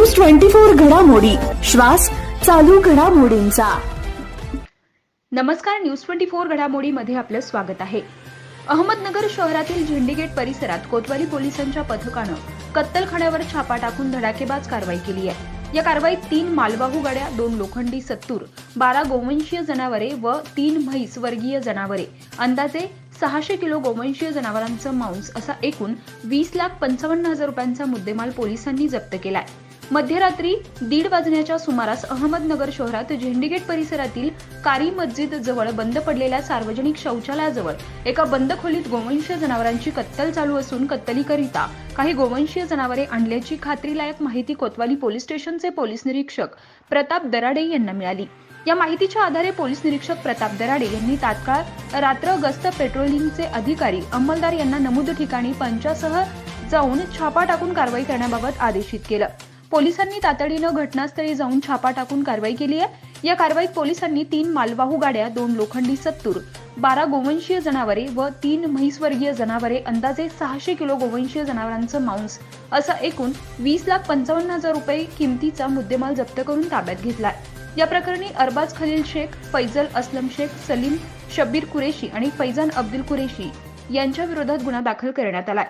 Twenty four घडामोडी. श्वास चालू घडामोडींचा. नमस्कार न्यूज ट्वेंटी फोर घडामोडीमध्ये आपलं स्वागत आहे. अहमदनगर शहरातील झेंडीगेट परिसरात कोतवाली पोलिसांच्या पथकानं कत्तलखान्यावर छापा टाकून धडाकेबाज कारवाई केली आहे. या कारवाईत तीन मालवाहू गाड्या दोन लोखंडी सत्तूर बारा गोवंशीय जनावरे व तीन म्हैस वर्गीय जनावरे अंदाजे सहाशे किलो गोवंशीय जनावरांचं मांस असा एकूण वीस लाख पंचावन्न हजार रुपयांचा मुद्देमाल पोलिसांनी जप्त केलाय. मध्यरात्री दीड वाजण्याच्या सुमारास अहमदनगर शहरात झेंडीगेट परिसरातील कारी मस्जिद जवळ बंद पडलेल्या सार्वजनिक शौचालयाजवळ एका बंद खोलीत गोवंशीय जनावरांची कत्तल चालू असून कत्तलीकरिता काही गोवंशीय जनावरे आणल्याची खात्रीलायक माहिती कोतवाली पोलीस स्टेशनचे पोलीस निरीक्षक प्रताप दराडे यांना मिळाली. या माहितीच्या आधारे पोलीस निरीक्षक प्रताप दराडे यांनी तात्काळ रात्र गस्त पेट्रोलिंगचे अधिकारी अंमलदार यांना नमूद ठिकाणी पंचासह जाऊन छापा टाकून कारवाई करण्याबाबत आदेशित केलं. पोलिसांनी तातडीनं घटनास्थळी जाऊन छापा टाकून कारवाई केली आहे. या कारवाईत पोलिसांनी तीन मालवाहू गाड्या दोन लोखंडी सत्तूर बारा गोवंशीय जनावरे व तीन म्हैसवर्गीय जनावरे अंदाजे सहाशे किलो गोवंशीय जनावरांचं मांस असा एकूण वीस लाख पंचावन्न हजार रुपये किमतीचा मुद्देमाल जप्त करून ताब्यात घेतलाय. या प्रकरणी अरबाज खलील शेख फैजल असलम शेख सलीम शब्बीर कुरेशी आणि फैजान अब्दुल कुरेशी यांच्या विरोधात गुन्हा दाखल करण्यात आलाय.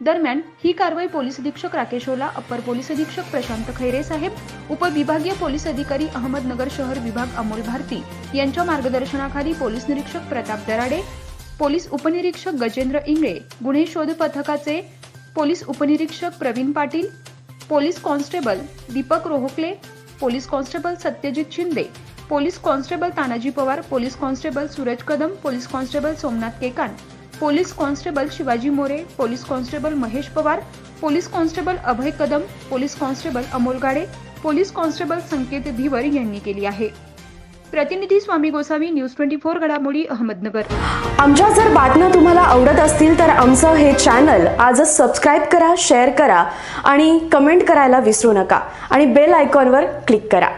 दरम्यान ही कारवाई पोलीस अधीक्षक राकेश ओला अप्पर पोलीस अधीक्षक प्रशांत खैरे साहेब उपविभागीय पोलीस अधिकारी अहमदनगर शहर विभाग अमोल भारती यांच्या मार्गदर्शनाखाली पोलीस निरीक्षक प्रताप दराडे पोलीस उपनिरीक्षक गजेंद्र इंगळे गुन्हे शोध पथकाचे पोलीस उपनिरीक्षक Pravin Patil police constable Deepak Rohakale police constable Satyajit Shinde police constable Tanaji Pawar police constable Suraj Kadam police constable Somnath Kekan police constable Shivaji More police constable Mahesh Pawar police constable Abhay Kadam police constable Amol Gade police constable Sanket Dhivar यांनी केली आहे. प्रतिनिधी Swami Gosavi news twenty four घडामोडी अहमदनगर. आमच्या जर बातम्या तुम्हाला आवडत असतील तर आमचं हे चॅनल आजच सबस्क्राईब करा शेअर करा आणि कमेंट करायला विसरू नका. आणि बेल आयकॉनवर क्लिक करा.